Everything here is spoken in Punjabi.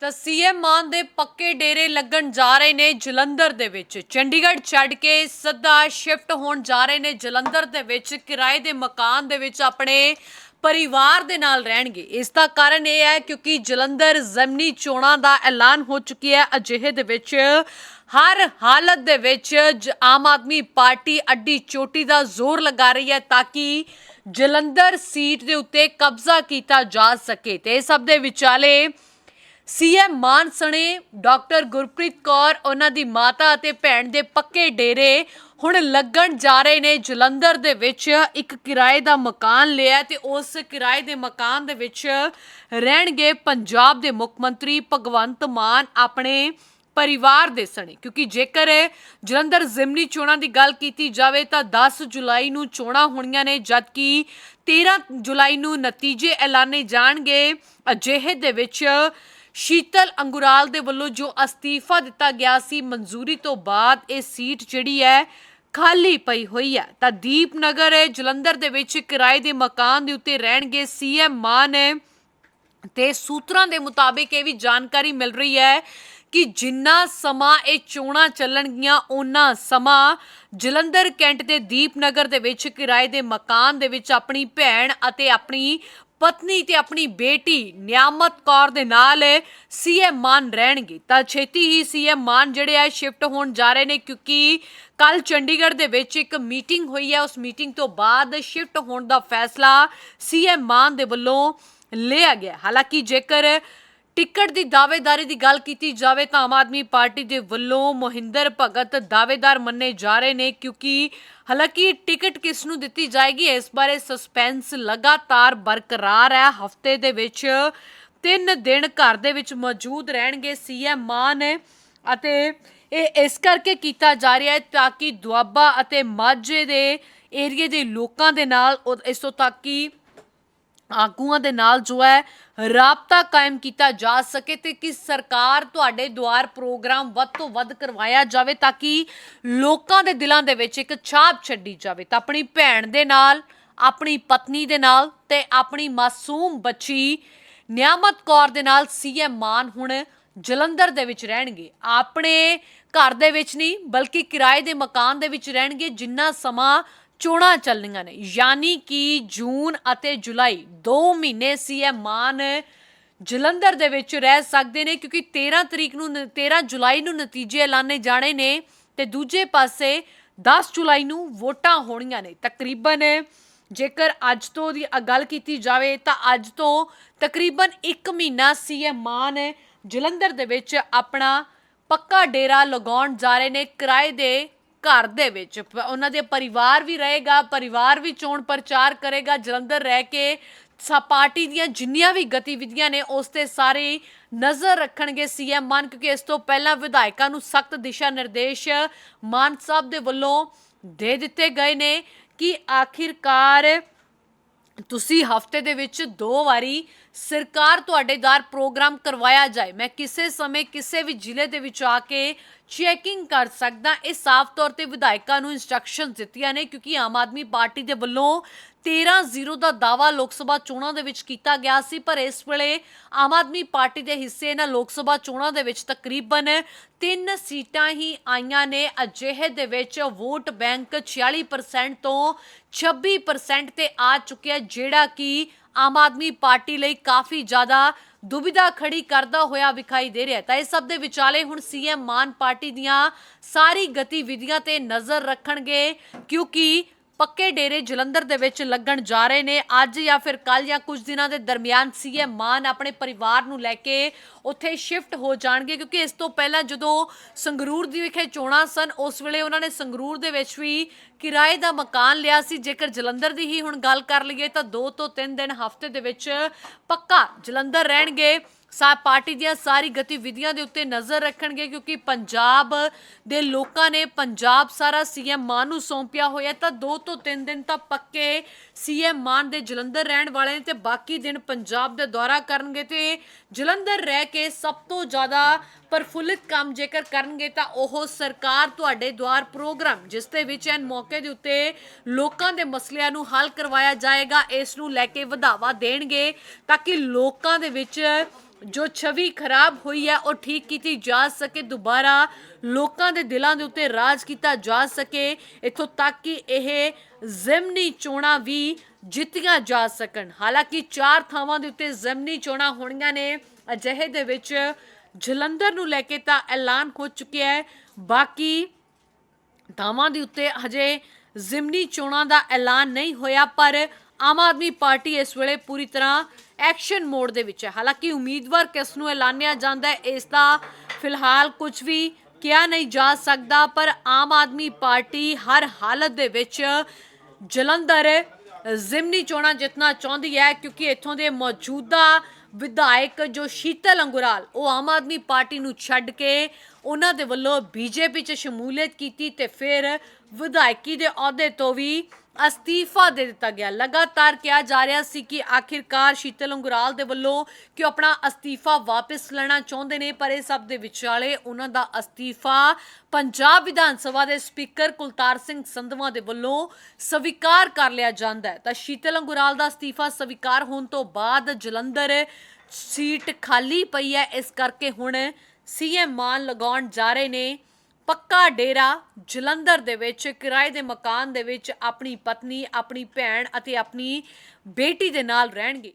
ਤਾਂ ਸੀਐਮ ਮਾਨ ਦੇ ਪੱਕੇ ਡੇਰੇ ਲੱਗਣ ਜਾ ਰਹੇ ਨੇ ਜਲੰਧਰ ਦੇ ਵਿੱਚ। ਚੰਡੀਗੜ੍ਹ ਛੱਡ ਕੇ ਸਿੱਧਾ ਸ਼ਿਫਟ ਹੋਣ ਜਾ ਰਹੇ ਨੇ ਜਲੰਧਰ ਦੇ ਵਿੱਚ। ਕਿਰਾਏ ਦੇ ਮਕਾਨ ਦੇ ਵਿੱਚ ਆਪਣੇ ਪਰਿਵਾਰ ਦੇ ਨਾਲ ਰਹਿਣਗੇ। ਇਸ ਦਾ ਕਾਰਨ ਇਹ ਹੈ ਕਿਉਂਕਿ ਜਲੰਧਰ ਜ਼ਮਨੀ ਚੋਣਾਂ ਦਾ ਐਲਾਨ ਹੋ ਚੁੱਕੀ ਹੈ। ਅਜਿਹੇ ਦੇ ਵਿੱਚ ਹਰ ਹਾਲਤ ਦੇ ਵਿੱਚ ਜ- ਆਮ ਆਦਮੀ ਪਾਰਟੀ ਅੱਡੀ ਚੋਟੀ ਦਾ ਜ਼ੋਰ ਲਗਾ ਰਹੀ ਹੈ ਤਾਂ ਕਿ ਜਲੰਧਰ ਸੀਟ ਦੇ ਉੱਤੇ ਕਬਜ਼ਾ ਕੀਤਾ ਜਾ ਸਕੇ। ਤੇ ਇਸ ਸਭ ਦੇ ਵਿਚਾਲੇ ਸੀਐਮ ਮਾਨ ਸਣੇ ਡਾਕਟਰ ਗੁਰਪ੍ਰੀਤ ਕੌਰ, ਉਹਨਾਂ ਦੀ ਮਾਤਾ ਅਤੇ ਭੈਣ ਦੇ ਪੱਕੇ ਡੇਰੇ ਹੁਣ ਲੱਗਣ ਜਾ ਰਹੇ ਨੇ ਜਲੰਧਰ ਦੇ ਵਿੱਚ। ਇੱਕ ਕਿਰਾਏ ਦਾ ਮਕਾਨ ਲਿਆ ਤੇ ਉਸ ਕਿਰਾਏ ਦੇ ਮਕਾਨ ਦੇ ਵਿੱਚ ਰਹਿਣਗੇ ਪੰਜਾਬ ਦੇ ਮੁੱਖ ਮੰਤਰੀ ਭਗਵੰਤ ਮਾਨ ਆਪਣੇ ਪਰਿਵਾਰ ਦੇ ਸਣੇ। ਕਿਉਂਕਿ ਜੇਕਰ ਜਲੰਧਰ ਜ਼ਿਮਨੀ ਚੋਣਾਂ ਦੀ ਗੱਲ ਕੀਤੀ ਜਾਵੇ ਤਾਂ 10 ਜੁਲਾਈ ਨੂੰ ਚੋਣਾਂ ਹੋਣੀਆਂ ਨੇ, ਜਦਕਿ 13 ਜੁਲਾਈ ਨੂੰ ਨਤੀਜੇ ਐਲਾਨੇ ਜਾਣਗੇ। ਅਜਿਹੇ ਦੇ ਵਿੱਚ ਸ਼ੀਤਲ ਅੰਗੁਰਾਲ ਦੇ ਵੱਲੋਂ ਜੋ ਅਸਤੀਫਾ ਦਿੱਤਾ ਗਿਆ ਸੀ ਮਨਜ਼ੂਰੀ ਤੋਂ ਬਾਅਦ ਇਹ ਸੀਟ ਜਿਹੜੀ ਹੈ ਖਾਲੀ ਪਈ ਹੋਈ ਹੈ। ਤਾਂ ਦੀਪਨਗਰ ਜਲੰਧਰ ਦੇ ਵਿੱਚ ਕਿਰਾਏ ਦੇ ਮਕਾਨ ਦੇ ਉੱਤੇ ਰਹਿਣਗੇ ਸੀਐਮ ਮਾਨ ਤੇ ਸੂਤਰਾਂ ਦੇ ਮੁਤਾਬਿਕ ਇਹ ਵੀ ਜਾਣਕਾਰੀ ਮਿਲ ਰਹੀ ਹੈ ਕਿ ਜਿੰਨਾ ਸਮਾਂ ਇਹ ਚੋਣਾਂ ਚੱਲਣਗੀਆਂ ਉਹਨਾਂ ਸਮਾਂ ਜਲੰਧਰ ਕੈਂਟ ਦੇ ਦੀਪਨਗਰ ਦੇ ਵਿੱਚ ਕਿਰਾਏ ਦੇ ਮਕਾਨ ਦੇ ਵਿੱਚ ਆਪਣੀ ਭੈਣ ਅਤੇ ਆਪਣੀ ਪਤਨੀ ਤੇ ਆਪਣੀ ਬੇਟੀ ਨਿਆਮਤ ਕੌਰ ਦੇ ਨਾਲ ਸੀਐਮ ਮਾਨ ਰਹਿਣਗੇ। ਤਾਂ ਛੇਤੀ ਹੀ ਸੀਐਮ ਮਾਨ ਜਿਹੜੇ ਆ ਸ਼ਿਫਟ ਹੋਣ ਜਾ ਰਹੇ ਨੇ ਕਿਉਂਕਿ ਕੱਲ ਚੰਡੀਗੜ੍ਹ ਦੇ ਵਿੱਚ ਇੱਕ ਮੀਟਿੰਗ ਹੋਈ ਹੈ। ਉਸ ਮੀਟਿੰਗ ਤੋਂ ਬਾਅਦ ਸ਼ਿਫਟ ਹੋਣ ਦਾ ਫੈਸਲਾ ਸੀਐਮ ਮਾਨ ਦੇ ਵੱਲੋਂ ਲਿਆ ਗਿਆ। ਹਾਲਾਂਕਿ ਜੇਕਰ ਟਿਕਟ ਦੀ ਦਾਅਵੇਦਾਰੀ ਦੀ ਗੱਲ ਕੀਤੀ ਜਾਵੇ ਤਾਂ ਆਮ ਆਦਮੀ ਪਾਰਟੀ ਦੇ ਵੱਲੋਂ ਮੋਹਿੰਦਰ ਭਗਤ ਦਾਅਵੇਦਾਰ ਮੰਨੇ ਜਾ ਰਹੇ ਨੇ ਕਿਉਂਕਿ ਹਾਲਾਂਕਿ ਟਿਕਟ ਕਿਸ ਨੂੰ ਦਿੱਤੀ ਜਾਏਗੀ, ਇਸ ਬਾਰੇ ਸਸਪੈਂਸ ਲਗਾਤਾਰ ਬਰਕਰਾਰ ਹੈ। ਹਫ਼ਤੇ ਦੇ ਵਿੱਚ ਤਿੰਨ ਦਿਨ ਘਰ ਦੇ ਵਿੱਚ ਮੌਜੂਦ ਰਹਿਣਗੇ ਸੀਐਮ ਮਾਨ ਅਤੇ ਇਹ ਇਸ ਕਰਕੇ ਕੀਤਾ ਜਾ ਰਿਹਾ ਹੈ ਤਾਂ ਕਿ ਦੁਆਬਾ ਅਤੇ ਮਾਝੇ ਦੇ ਏਰੀਏ ਦੇ ਲੋਕਾਂ ਦੇ ਨਾਲ ਇਸ ਤੋਂ ਤੱਕ ਕਿ ਆਗੂਆਂ ਦੇ ਨਾਲ ਜੋ ਹੈ ਰਾਬਤਾ ਕਾਇਮ ਕੀਤਾ ਜਾ ਸਕੇ ਤੇ ਕਿ ਸਰਕਾਰ ਤੁਹਾਡੇ ਦੁਆਰ ਪ੍ਰੋਗਰਾਮ ਵੱਧ ਤੋਂ ਵੱਧ ਕਰਵਾਇਆ ਜਾਵੇ ਤਾਂ ਕਿ ਲੋਕਾਂ ਦੇ ਦਿਲਾਂ ਦੇ ਵਿੱਚ ਇੱਕ ਛਾਪ ਛੱਡੀ ਜਾਵੇ। ਤਾਂ ਆਪਣੀ ਭੈਣ ਦੇ ਨਾਲ, ਆਪਣੀ ਪਤਨੀ ਦੇ ਨਾਲ ਤੇ ਆਪਣੀ ਮਾਸੂਮ ਬੱਚੀ ਨਿਆਮਤ ਕੌਰ ਦੇ ਨਾਲ ਸੀਐਮ ਮਾਨ ਹੁਣ ਜਲੰਧਰ ਦੇ ਵਿੱਚ ਰਹਿਣਗੇ। ਆਪਣੇ ਘਰ ਦੇ ਵਿੱਚ ਨਹੀਂ, ਬਲਕਿ ਕਿਰਾਏ ਦੇ ਮਕਾਨ ਦੇ ਵਿੱਚ ਰਹਿਣਗੇ, ਜਿੰਨਾ ਸਮਾਂ ਚੋਣਾਂ ਚੱਲਣੀਆਂ ਨੇ। ਯਾਨੀ ਕਿ ਜੂਨ ਅਤੇ ਜੁਲਾਈ 2 ਮਹੀਨੇ ਸੀਐਮ ਮਾਨ ਜਲੰਧਰ ਦੇ ਵਿੱਚ ਰਹਿ ਸਕਦੇ ਨੇ ਕਿਉਂਕਿ 13 ਤਰੀਕ ਨੂੰ ਨ- 13 ਜੁਲਾਈ ਨੂੰ ਨਤੀਜੇ ਐਲਾਨੇ ਜਾਣੇ ਨੇ ਤੇ ਦੂਜੇ ਪਾਸੇ 10 ਜੁਲਾਈ ਨੂੰ ਵੋਟਾਂ ਹੋਣੀਆਂ ਨੇ। ਤਕਰੀਬਨ ਜੇਕਰ ਅੱਜ ਤੋਂ ਦੀ ਅ- ਗੱਲ ਕੀਤੀ ਜਾਵੇ ਤਾਂ ਅੱਜ ਤੋਂ ਤਕਰੀਬਨ 1 ਮਹੀਨਾ ਸੀਐਮ ਮਾਨ ਜਲੰਧਰ ਦੇ ਵਿੱਚ ਆਪਣਾ ਪੱਕਾ ਡੇਰਾ ਲਗਾਉਣ ਜਾ ਰਹੇ ਨੇ। ਕਿਰਾਏ ਦੇ ਘਰ ਦੇ ਵਿੱਚ। ਪ- ਉਹਨਾਂ ਦੇ ਪਰਿਵਾਰ ਵੀ ਰਹੇਗਾ, ਪਰਿਵਾਰ ਵੀ ਚੋਣ ਪ੍ਰਚਾਰ ਕਰੇਗਾ, ਜਲੰਧਰ ਰਹਿ ਕੇ ਸਾ ਪਾਰਟੀ ਦੀਆਂ ਜਿੰਨੀਆਂ ਵੀ ਗਤੀਵਿਧੀਆਂ ਨੇ, ਉਸ ਤੇ ਸਾਰੇ ਨਜ਼ਰ ਰੱਖਣਗੇ ਸੀਐਮ ਮਾਨ ਕਿਉਂਕਿ ਇਸ ਤੋਂ ਪਹਿਲਾਂ ਵਿਧਾਇਕਾਂ ਨੂੰ ਸਖਤ ਦਿਸ਼ਾ ਨਿਰਦੇਸ਼ ਮਾਨ ਸਾਹਿਬ ਦੇ ਵੱਲੋਂ ਦੇ ਦਿੱਤੇ ਗਏ ਨੇ ਕਿ ਆਖਿਰਕਾਰ ਤੁਸੀਂ ਹਫ਼ਤੇ ਦੇ ਵਿੱਚ ਦੋ ਵਾਰੀ ਸਰਕਾਰ ਤੁਹਾਡੇ ਦਾਰ ਪ੍ਰੋਗਰਾਮ ਕਰਵਾਇਆ ਜਾਏ। ਮੈਂ ਕਿਸੇ ਸਮੇਂ ਕਿਸੇ ਵੀ ਜ਼ਿਲ੍ਹੇ ਦੇ ਵਿੱਚ ਆ ਕੇ ਚੈਕਿੰਗ ਕਰ ਸਕਦਾ। ਇਹ ਸਾਫ਼ ਤੌਰ ਤੇ ਵਿਧਾਇਕਾਂ ਨੂੰ ਇਨਸਟਰਕਸ਼ਨਸ ਦਿੱਤੀਆਂ ਨੇ ਕਿਉਂਕਿ ਆਮ ਆਦਮੀ ਪਾਰਟੀ ਦੇ ਵੱਲੋਂ 13-0 ਦਾ ਦਾਵਾ ਲੋਕ ਸਭਾ ਚੋਣਾਂ ਦੇ ਵਿੱਚ ਕੀਤਾ ਗਿਆ ਸੀ, ਪਰ ਇਸ ਵੇਲੇ ਆਮ ਆਦਮੀ ਪਾਰਟੀ ਦੇ ਹਿੱਸੇ ਇਹਨਾਂ ਲੋਕ ਸਭਾ ਚੋਣਾਂ ਦੇ ਵਿੱਚ ਤਕਰੀਬਨ ਤਿੰਨ ਸੀਟਾਂ ਹੀ ਆਈਆਂ ਨੇ। ਅਜਿਹੇ ਦੇ ਵਿੱਚ ਵੋਟ ਬੈਂਕ 46% ਤੋਂ 26% ਤੇ ਆ ਚੁੱਕਿਆ, ਜਿਹੜਾ ਕਿ ਆਮ ਆਦਮੀ ਪਾਰਟੀ ਲਈ ਕਾਫੀ ਜ਼ਿਆਦਾ ਦੁਬਿਧਾ ਖੜੀ ਕਰਦਾ ਹੋਇਆ ਵਿਖਾਈ ਦੇ ਰਿਹਾ ਤਾਂ ਇਸ ਸਭ ਦੇ ਵਿਚਾਲੇ ਹੁਣ ਸੀਐਮ ਮਾਨ ਪਾਰਟੀ ਦੀਆਂ ਸਾਰੀ ਗਤੀਵਿਧੀਆਂ ਤੇ ਨਜ਼ਰ ਰੱਖਣਗੇ, ਕਿਉਂਕਿ ਪੱਕੇ ਡੇਰੇ ਜਲੰਧਰ ਦੇ ਵਿੱਚ ਲੱਗਣ ਜਾ ਰਹੇ ਨੇ। ਅੱਜ ਜਾਂ ਫਿਰ ਕੱਲ ਜਾਂ ਕੁਝ ਦਿਨਾਂ ਦੇ ਦਰਮਿਆਨ ਸੀਐਮ ਮਾਨ ਆਪਣੇ ਪਰਿਵਾਰ ਨੂੰ ਲੈ ਕੇ ਉੱਥੇ ਸ਼ਿਫਟ ਹੋ ਜਾਣਗੇ, ਕਿਉਂਕਿ ਇਸ ਤੋਂ ਪਹਿਲਾਂ ਜਦੋਂ ਸੰਗਰੂਰ ਦੀ ਵਿਖੇ ਚੋਣਾਂ ਸਨ, ਉਸ ਵੇਲੇ ਉਹਨਾਂ ਨੇ ਸੰਗਰੂਰ ਦੇ ਵਿੱਚ ਵੀ ਕਿਰਾਏ ਦਾ ਮਕਾਨ ਲਿਆ ਸੀ। ਜੇਕਰ ਜਲੰਧਰ ਦੀ ਹੀ ਹੁਣ ਗੱਲ ਕਰ ਲਈਏ ਤਾਂ 2 ਤੋਂ 3 ਦਿਨ ਹਫ਼ਤੇ ਦੇ ਵਿੱਚ ਪੱਕਾ ਜਲੰਧਰ ਰਹਿਣਗੇ। ਸਾ, ਪਾਰਟੀ ਦੀਆਂ ਸਾਰੀ ਗਤੀਵਿਧੀਆਂ ਦੇ ਉੱਤੇ ਨਜ਼ਰ ਰੱਖਣਗੇ ਕਿਉਂਕਿ ਪੰਜਾਬ ਦੇ ਲੋਕਾਂ ਨੇ ਪੰਜਾਬ ਸਾਰਾ ਸੀਐਮ ਮਾਨ ਨੂੰ ਸੌਂਪਿਆ ਹੋਇਆ ਤਾਂ 2 ਤੋਂ 3 ਦਿਨ ਤਾਂ ਪੱਕੇ ਸੀਐਮ ਮਾਨ ਦੇ ਜਲੰਧਰ ਰਹਿਣ ਵਾਲੇ ਨੇ ਤੇ ਬਾਕੀ ਦਿਨ ਪੰਜਾਬ ਦਾ ਦੌਰਾ ਕਰਨਗੇ ਤੇ ਜਲੰਧਰ ਰਹਿ ਕੇ ਸਭ ਤੋਂ ਜ਼ਿਆਦਾ ਪ੍ਰਫੁੱਲਿਤ ਕੰਮ ਜੇਕਰ ਕਰਨਗੇ ਤਾਂ ਉਹ ਸਰਕਾਰ ਤੁਹਾਡੇ ਦੁਆਰ ਪ੍ਰੋਗਰਾਮ, ਜਿਸ ਦੇ ਵਿੱਚ ਐਨ ਮੌਕੇ ਦੇ ਉੱਤੇ ਲੋਕਾਂ ਦੇ ਮਸਲਿਆਂ ਨੂੰ ਹੱਲ ਕਰਵਾਇਆ ਜਾਏਗਾ, ਇਸ ਨੂੰ ਲੈ ਕੇ ਵਧਾਵਾ ਦੇਣਗੇ ਤਾਂ ਕਿ ਲੋਕਾਂ ਦੇ ਵਿੱਚ ਜੋ ਛਵੀ ਖਰਾਬ ਹੋਈ ਹੈ, ਉਹ ਠੀਕ ਕੀਤੀ ਜਾ ਸਕੇ, ਦੁਬਾਰਾ ਲੋਕਾਂ ਦੇ ਦਿਲਾਂ ਦੇ ਉੱਤੇ ਰਾਜ ਕੀਤਾ ਜਾ ਸਕੇ, ਇਥੋਂ ਤੱਕ ਕਿ ਇਹ ਜ਼ਿਮਨੀ ਚੋਣਾਂ ਵੀ ਜਿੱਤੀਆਂ ਜਾ ਸਕਣ। ਹਾਲਾਂਕਿ ਚਾਰ ਥਾਵਾਂ ਦੇ ਉੱਤੇ ਜ਼ਿਮਨੀ ਚੋਣਾਂ ਹੋਣੀਆਂ ਨੇ, ਅਜਿਹੇ ਦੇ ਵਿੱਚ ਜਲੰਧਰ ਨੂੰ ਲੈ ਕੇ ਤਾਂ ਐਲਾਨ ਹੋ ਚੁੱਕਿਆ ਹੈ। ਬਾਕੀ ਥਾਵਾਂ ਦੇ ਉੱਤੇ ਹਜੇ ਜ਼ਿਮਨੀ ਚੋਣਾਂ ਦਾ ਐਲਾਨ ਨਹੀਂ ਹੋਇਆ, ਪਰ ਆਮ ਆਦਮੀ ਪਾਰਟੀ ਇਸ ਵੇਲੇ ਪੂਰੀ ਤਰ੍ਹਾਂ ਐਕਸ਼ਨ ਮੋਡ ਦੇ ਵਿੱਚ ਹੈ। ਹਾਲਾਂਕਿ ਉਮੀਦਵਾਰ ਕਿਸ ਨੂੰ ਐਲਾਨਿਆ ਜਾਂਦਾ ਹੈ, ਇਸ ਦਾ ਫਿਲਹਾਲ ਕੁਝ ਵੀ ਕਿਹਾ ਨਹੀਂ ਜਾ ਸਕਦਾ, ਪਰ ਆਮ ਆਦਮੀ ਪਾਰਟੀ ਹਰ ਹਾਲਤ ਦੇ ਵਿੱਚ ਜਲੰਧਰ ਜ਼ਿਮਨੀ ਚੋਣਾਂ ਜਿੱਤਣਾ ਚਾਹੁੰਦੀ ਹੈ ਕਿਉਂਕਿ ਇੱਥੋਂ ਦੇ ਮੌਜੂਦਾ ਵਿਧਾਇਕ ਜੋ ਸ਼ੀਤਲ ਅੰਗੁਰਾਲ, ਉਹ ਆਮ ਆਦਮੀ ਪਾਰਟੀ ਨੂੰ ਛੱਡ ਕੇ ਉਹਨਾਂ ਦੇ ਵੱਲੋਂ ਬੀਜੇਪੀ 'ਚ ਸ਼ਮੂਲੀਅਤ ਕੀਤੀ ਤੇ ਫਿਰ ਵਿਧਾਇਕੀ ਦੇ ਅਹੁਦੇ ਤੋਂ ਵੀ ਅਸਤੀਫਾ ਦੇ ਦਿੱਤਾ ਗਿਆ। ਲਗਾਤਾਰ ਕਿਹਾ ਜਾ ਰਿਹਾ ਸੀ ਕਿ ਆਖਿਰਕਾਰ ਸ਼ੀਤਲ ਅੰਗੁਰਾਲ ਦੇ ਵੱਲੋਂ ਕਿ ਉਹ ਆਪਣਾ ਅਸਤੀਫਾ ਵਾਪਸ ਲੈਣਾ ਚਾਹੁੰਦੇ ਨੇ, ਪਰ ਇਹ ਸਭ ਦੇ ਵਿਚਾਲੇ ਉਹਨਾਂ ਦਾ ਅਸਤੀਫਾ ਪੰਜਾਬ ਵਿਧਾਨ ਸਭਾ ਦੇ ਸਪੀਕਰ ਕੁਲਤਾਰ ਸਿੰਘ ਸੰਧਵਾ ਦੇ ਵੱਲੋਂ ਸਵੀਕਾਰ ਕਰ ਲਿਆ ਜਾਂਦਾ ਹੈ। ਤਾਂ ਸ਼ੀਤਲ ਅੰਗੁਰਾਲ ਦਾ ਅਸਤੀਫਾ ਸਵੀਕਾਰ ਹੋਣ ਤੋਂ ਬਾਅਦ ਜਲੰਧਰ ਸੀਟ ਖਾਲੀ ਪਈ ਹੈ। ਇਸ ਕਰਕੇ ਹੁਣ ਸੀਐਮ ਮਾਨ ਲਗਾਉਣ ਜਾ ਰਹੇ ਨੇ। ਪੱਕਾ ਡੇਰਾ ਜਲੰਧਰ ਦੇ ਵਿੱਚ, ਕਿਰਾਏ ਦੇ ਮਕਾਨ ਦੇ ਵਿੱਚ ਆਪਣੀ ਪਤਨੀ, ਆਪਣੀ ਭੈਣ ਅਤੇ ਆਪਣੀ ਬੇਟੀ ਦੇ ਨਾਲ ਰਹਿਣਗੇ।